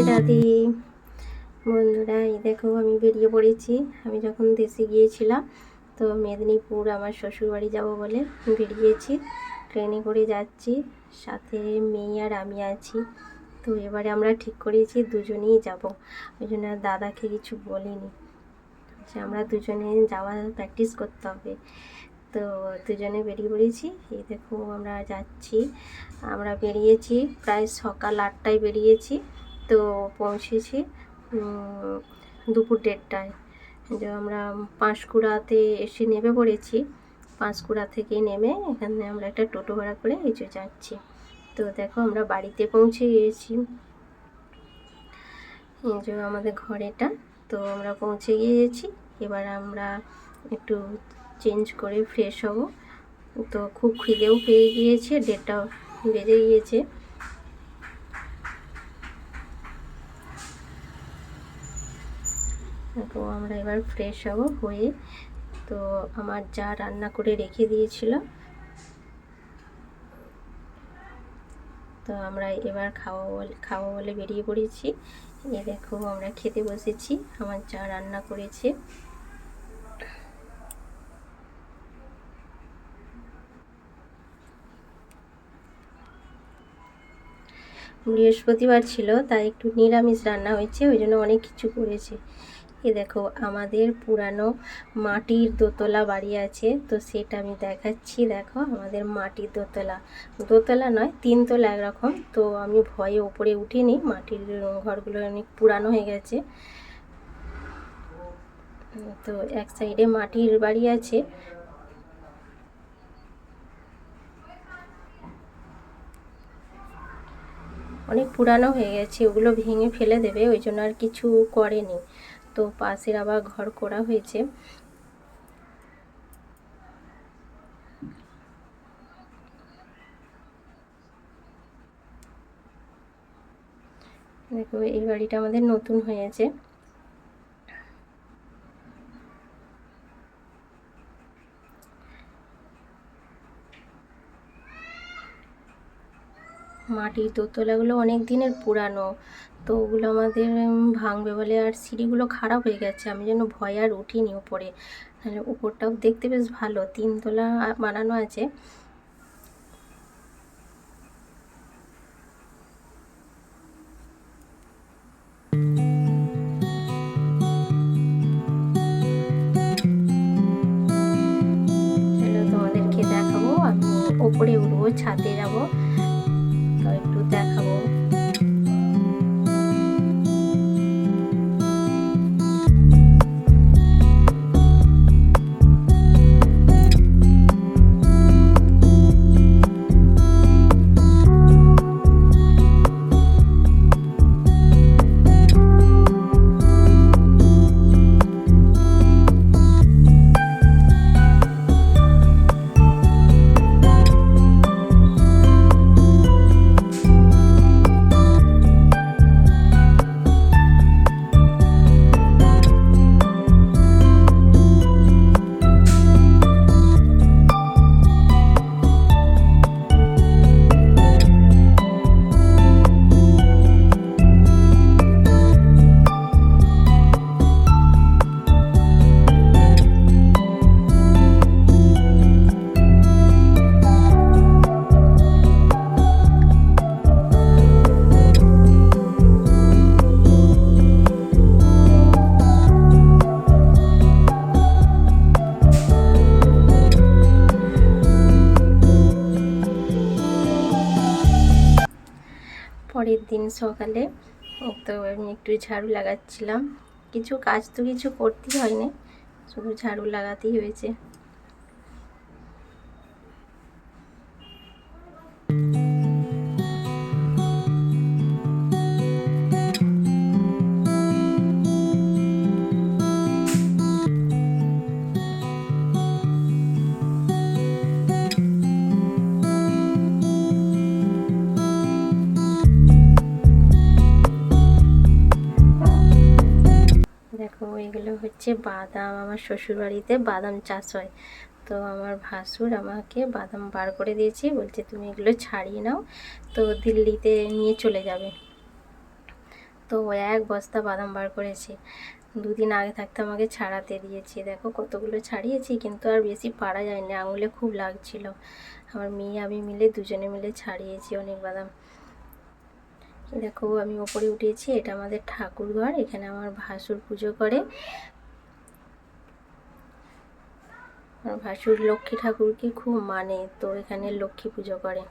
রাধে রাধে বন্ধুরা, এই দেখো আমি বেরিয়ে পড়েছি। আমি যখন দেশে গিয়েছিলাম, তো মেদিনীপুর আমার শ্বশুরবাড়ি যাব বলে বেরিয়েছি। ট্রেনে করে যাচ্ছি, সাথে মেয়ে আর আমি আছি। তো এবারে আমরা ঠিক করেছি, দুজনেই যাব। ওই জন্য দাদাকে কিছু বলিনি। যে আমরা দুজনে যাওয়া প্র্যাকটিস করতে হবে। তো দুজনে বেরিয়ে পড়েছি। এই দেখো আমরা যাচ্ছি। আমরা বেরিয়েছি, প্রায় সকাল আটটায় বেরিয়েছি। তো পৌঁছেছি দুপুর দেড়টায়। যে আমরা পাঁশকুড়াতে এসে নেমে পড়েছি। পাঁশকুড়া থেকে নেমে এখানে আমরা একটা টোটো ভাড়া করে এই যাচ্ছি। তো দেখো আমরা বাড়িতে পৌঁছে গিয়েছি। এই যে আমাদের ঘরেটা তো আমরা পৌঁছে গিয়েছি। এবার আমরা একটু চেঞ্জ করে ফ্রেশ হব। তো খুব খিদেও পেয়ে গিয়েছে ডেটটাও বেজে গিয়েছে তো আমরা এবার ফ্রেশ হব হয়ে তো আমার যা রান্না করে রেখে দিয়েছিল। তো আমরা এবার খাওয়া বলে খাওয়া বলে বেরিয়ে পড়েছি। এই দেখো আমরা খেতে বসেছি, আমার যা রান্না করেছে। বৃহস্পতিবার ছিল, তাই একটু নিরামিষ রান্না হয়েছে, ওই জন্য অনেক কিছু করেছে। এ দেখো, আমাদের পুরানো মাটির দোতলা বাড়ি আছে, তো সেটা আমি দেখাচ্ছি। দেখো, আমাদের মাটির দোতলা। দোতলা নয়, তিনতলা একরকম। তো আমি ভয়ে ওপরে উঠিনি, মাটির ঘরগুলো অনেক পুরানো হয়ে গেছে। তো এক সাইডে মাটির বাড়ি আছে। অনেক পুরানো হয়ে গেছে, ওগুলো ভেঙে ফেলে দেবে, ওই জন্য আর কিছু করেনি। তো পাশের আবার ঘর করা হয়েছে। দেখো এই বাড়িটা আমাদের নতুন হয়েছে। মাটির দোতলাগুলো অনেক দিনের পুরানো। তো ওগুলো আমাদের ভাঙবে বলে আর সিঁড়িগুলো খারাপ হয়ে গেছে। আমি যেন ভয় আর উঠিনি উপরে। উপরটাও দেখতে বেশ ভালো। তিনতলা বানানো আছে। দিন সকালে। তো আমি একটু ঝাড়ু লাগাচ্ছিলাম। কিছু কাজ তো কিছু করতেই হয়নি। শুধু ঝাড়ু লাগাতেই হয়েছে। হচ্ছে বাদাম, আমার শ্বশুরবাড়িতে বাদাম চাষ হয়। তো আমার ভাসুর আমাকে বাদাম বার করে দিয়েছে, বলছে তুমি এগুলো ছাড়িয়ে নাও, তো দিল্লিতে নিয়ে চলে যাবে। তো এক বস্তা বাদাম বার করেছে। দুদিন আগে থাকতে আমাকে ছাড়াতে দিয়েছে। দেখো কতগুলো ছাড়িয়েছি, কিন্তু আর বেশি পারা যায়নি, আঙুলে খুব লাগছিল। আমার মেয়ে, আমি মিলে দুজনে মিলে ছাড়িয়েছি অনেক বাদাম। দেখো আমি ওপরে উঠেছি, এটা আমাদের ঠাকুর ঘর এখানে আমার ভাসুর পুজো করে। ভাসুর লক্ষ্মী ঠাকুরকে খুব মানে তো এখানে লক্ষ্মী পুজো করে।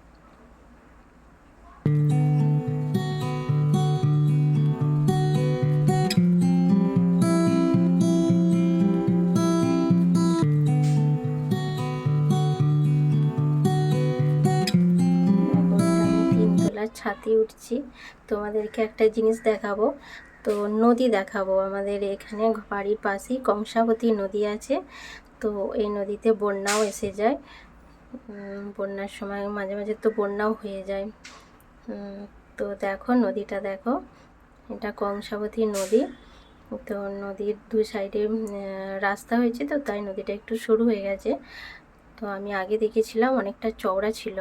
ছাতে উঠছি, তোমাদেরকে একটা জিনিস দেখাবো। তো নদী দেখাবো, আমাদের এখানে বাড়ির পাশেই কংসাবতী নদী আছে। তো এই নদীতে বন্যাও এসে যায়। বন্যার সময় মাঝে মাঝে তো বন্যাও হয়ে যায়। তো দেখো নদীটা দেখো। এটা কংসাবতী নদী। তো নদীর দু সাইডে রাস্তা হয়েছে তো, তাই নদীটা একটু শুরু হয়ে গেছে। তো আমি আগে দেখেছিলাম অনেকটা চওড়া ছিল।